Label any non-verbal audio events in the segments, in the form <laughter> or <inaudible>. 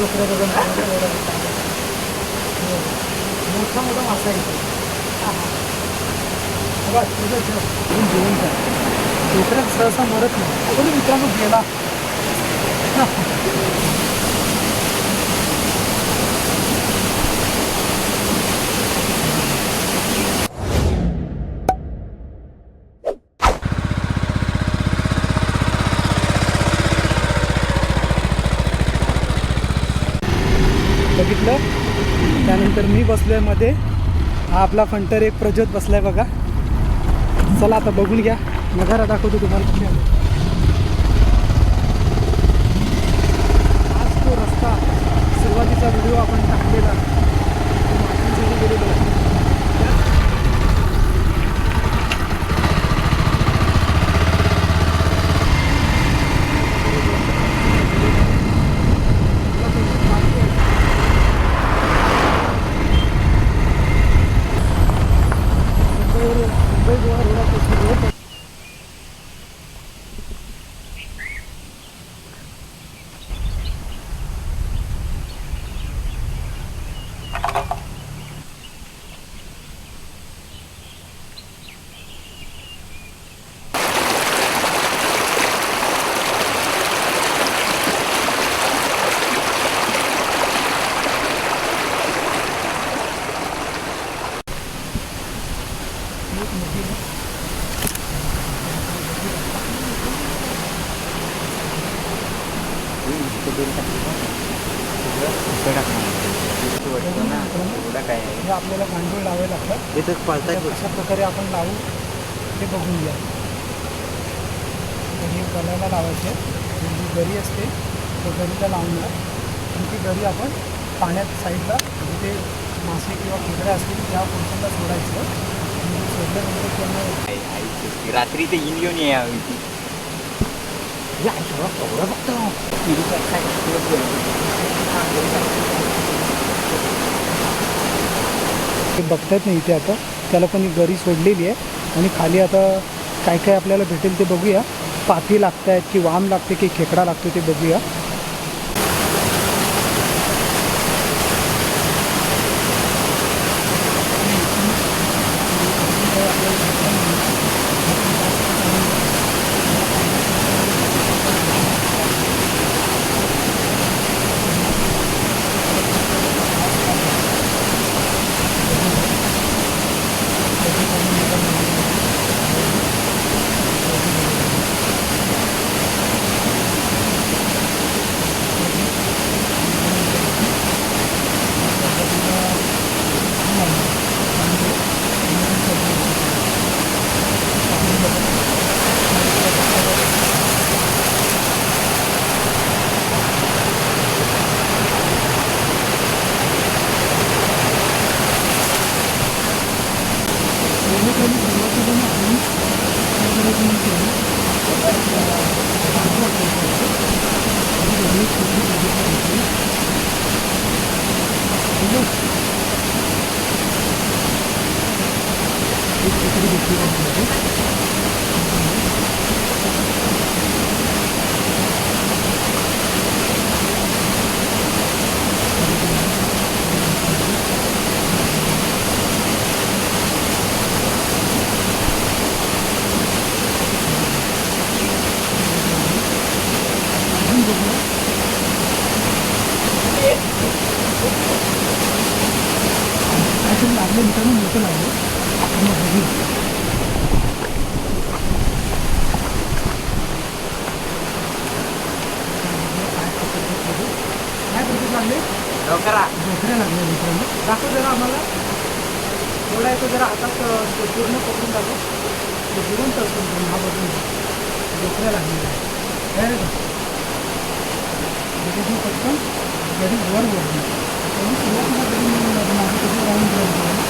डोकऱ्या बघून मोठा मोठा मासा येतो बघा तुझं जेवण जिवंत आहे डोकऱ्यात सहसा मरत नाही मित्रांनो गेला. बसलो आहे मध्ये हा आपला फंटर एक प्रज्योत बसलाय बघा. चला आता बघून घ्या. नजारा दाखवतो तुम्हाला कुठे आज तो रस्ता सुरुवातीचा व्हिडिओ आपण टाकलेला तो माशांसाठी गेलेलो आहे. मुंबईवरून मुंबई गोवा रोडापासून रोड एक नदी आहे. काय हे आपल्याला गांडूळ लावावे लागतात इथं पाळताय तर अशा प्रकारे आपण लावू ते बघून घ्या. तर हे गळ्याला लावायचे. जी गरी असते तो गरीला लावणार. आणि ती गरी आपण पाण्यात साईडला जिथे मासे किंवा खेकड्या असतील त्या पोर्शनला सोडायचं. सोडल्यानंतर त्यांना रात्री ते येऊन येऊन यावी ते बघतायत नाही इथे आता. त्याला पण गरी सोडलेली आहे. आणि खाली आता काय काय आपल्याला भेटेल ते बघूया. पाती लागत आहेत की वाम लागते की खेकडा लागतो ते बघूया लागले मित्रांनो मोठं लागलं काय पद्धत लागले? झोपड्या लागल्या मित्रांनो. दाखव जरा आम्हाला. थोडा येतो जरा हातात पूर्ण पकडून दाखव. तो असतो मित्रांनो, हा बघून आहे रे का त्याच्यातून पटकन गडी वर बोलली त्यांनी सुरुवातीला मिळून लागली माझी कशी राहून मित्रांनो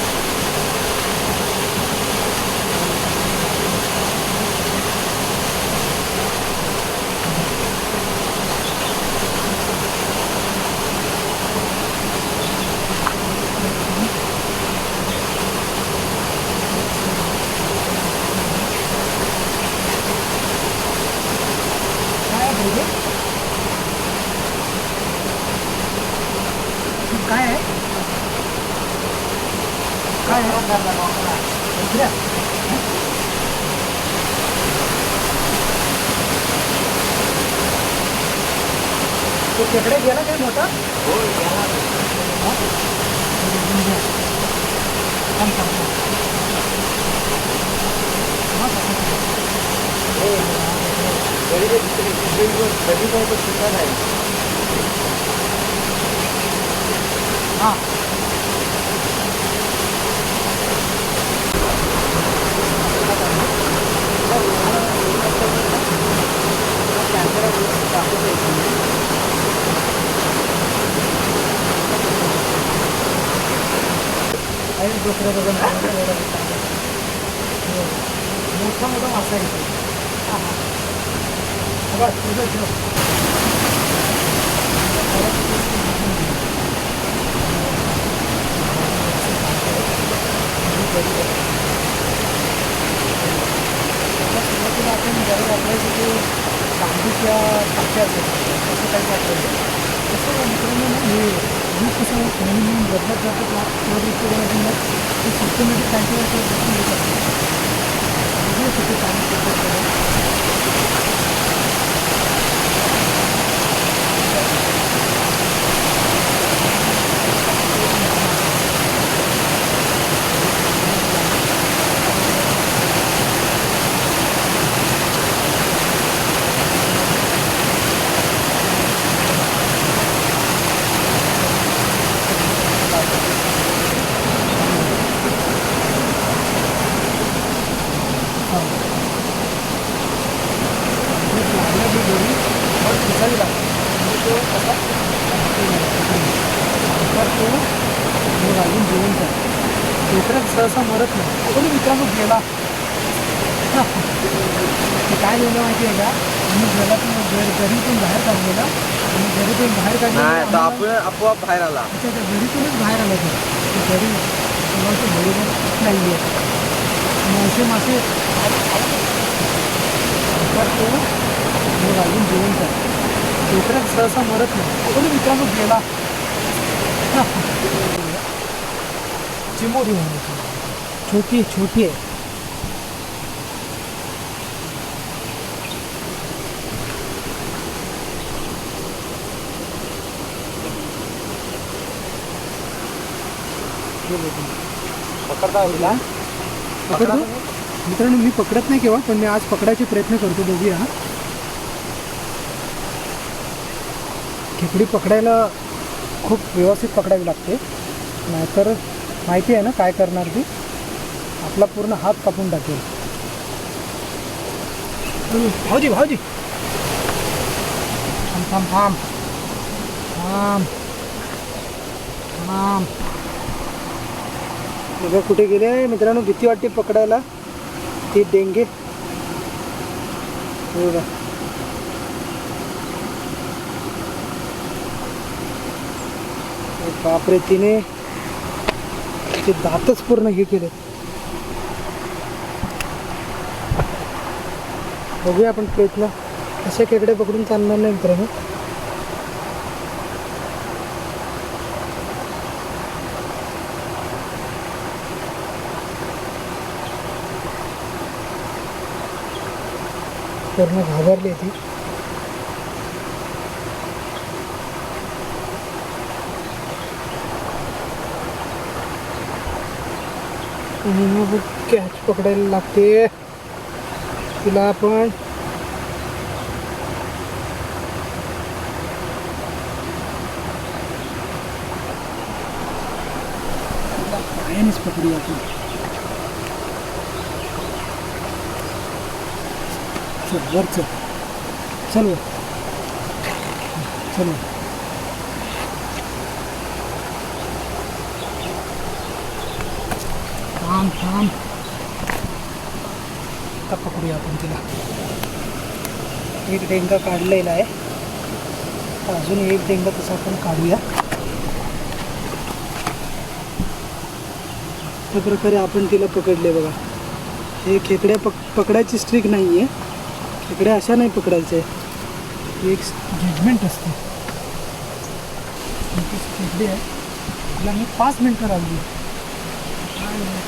काय आहे भाऊ? इकडे आहे. तो तिकडे गेला काय मोठा हो गेला थांब, थांब, थांब. हा, तसं कर. तरी ते दुसरे दुसरे कधी काय तो सुद्धा नाही हा काही दुसरं बघून मोठा मोठा मासा आहे इथे. हा, हा. बघा, तुझं ठेव. सुरुवातीला आपण घरी वापरायचे ते चांदीच्या टाक्या असतात. तसं काही वापरायचं तसं मित्रांनो हे वीज कसं नेहमी बदलत जातात ना त्यादृष्टीकोनातून ना ते सिस्टमॅटिक टँकवर येत असतात बघूया किती पाणी पद्धत डोकऱ्यात सहसा मरत नाही. कोणी मित्रांनो गेला? काय झालं माहिती आहे का? आम्ही जगातून घरीतून बाहेर काढलेला. आणि घरीतून बाहेर नाही तो आपण आपोआप बाहेर आला. अच्छा त्या घरीतूनच बाहेर आला तो. घरी कोणाचं बरोबर नाही आहे मासे मासे तो मग अजून जिवंत आहे डोकऱ्यात सहसा मरत नाही. कोणी मित्रांनो गेला? चिमोरी म्हणायची छोटी छोटी आहे पकडता तिला पकडतो? मित्रांनो मी पकडत नाही केव्हा पण मी आज पकडायचे प्रयत्न करतो बघूया. खेकडी पकडायला खूप व्यवस्थित पकडावी लागते. नाहीतर माहिती आहे ना काय करणार ती? आपला पूर्ण हात कापून टाकेल. भाऊजी भाऊजी. थांब थांब थांब. थांब. थांब. बघा कुठे गेले? मित्रांनो भीती वाटते पकडायला. ती डेंगे. बघा. बापरे तिने ते दातच पूर्ण हे केले. बघूया आपण प्लेटला असे खेकडे पकडून चालणार नाही मित्रांनो. पूर्ण घाबरली ती. मग कॅच पकडायला लागते. तिला आपण पायानेच पकडूया आपण. चल वर चल. चल चल थांब थांब आता पकडूया आपण तिला. एक डेंगा काढलेला आहे. अजून एक डेंगा तसा आपण काढूया. अशा प्रकारे आपण तिला पकडले बघा. हे खेकड्या पक पकडायची स्ट्रिक नाही आहे खेकड्या अशा नाही पकडायचे. एक जजमेंट असते. खेकडे खेकडी आहे. तिला मी पाच मिनटं लावली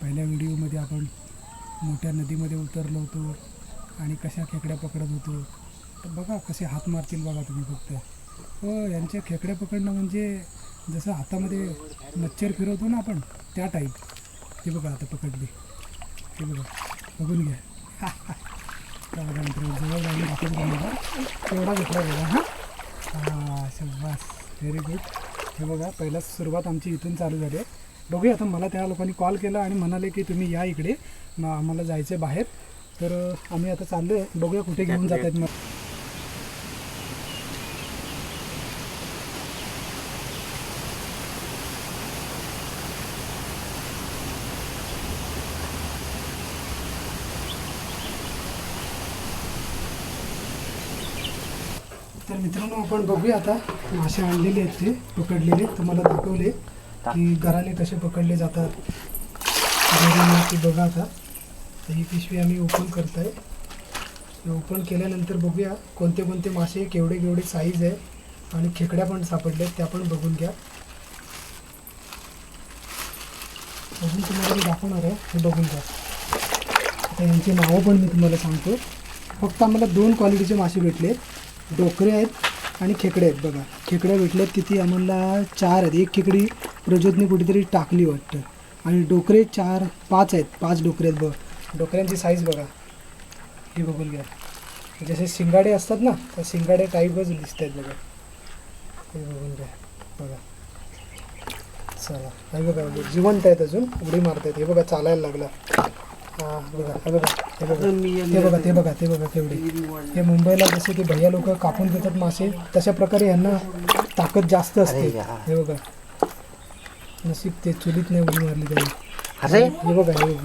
पहिल्या व्हिडिओमध्ये आपण मोठ्या नदीमध्ये उतरलो होतो आणि कशा खेकड्या पकडत होतो. तर बघा कसे हात मारतील बघा तुम्ही फक्त. हो यांच्या खेकड्या पकडणं म्हणजे जसं हातामध्ये मच्छर फिरवतो ना आपण त्या टाईप ते बघा आता पकडली. ते बघा बघून घ्या. <laughs> बघा जवळ जाऊन दाखवतो बघा तेवढा घेतला बघा हां. हां शब्बास व्हेरी गुड हे बघा पहिला सुरुवात आमची इथून चालू झाली आहे. बघूया. आता मला त्या लोकांनी कॉल केला आणि म्हणाले की तुम्ही या इकडे. आम्हाला जायचं आहे बाहेर. तर आम्ही आता चाललो आहे बघूया कुठे घेऊन जात आहेत मग तर मित्रांनो आपण बघूया आता मासे आणलेले आहेत ते पकडलेले तुम्हाला दाखवले. की घराने कसे पकडले जातात. घरी बघा आता. ही पिशवी आम्ही ओपन करत आहे ओपन केल्यानंतर बघूया कोणते कोणते मासे केवढे केवढे साईज आहे आणि खेकड्या पण सापडल्या त्या पण बघून घ्या. अजून तुम्हाला मी दाखवणार आहे हे बघून घ्या. आता यांची नावं पण मी तुम्हाला सांगतो. फक्त आम्हाला दोन क्वालिटीचे मासे भेटले डोकरे आहेत आणि खेकडे आहेत. बघा खेकड्या भेटल्यात किती? आम्हाला चार आहेत. एक खेकडी प्रज्योतने कुठेतरी टाकली वाटतं. आणि डोकरे चार पाच आहेत. पाच डोकरे आहेत बघ. डोकऱ्यांची साईज बघा. हे बघून घ्या. जसे शिंगाडे असतात ना त्या शिंगाडे टाईपच दिसत आहेत बघा. हे बघून घ्या. बघा. चला. हे बघा बघा, जिवंत आहेत अजून. उडी मारतायत. हे बघा चालायला लागला. हा बघा हे बघा हे बघा. ते बघा ते बघा ते बघा केवढे. हे मुंबईला जसे ते भैया लोक कापून देतात मासे तशा प्रकारे यांना ताकद जास्त असते. हे बघा. नशीब ते चुलीत नाही उडी मारली त्यांनी अरे हे बघा हे बघा.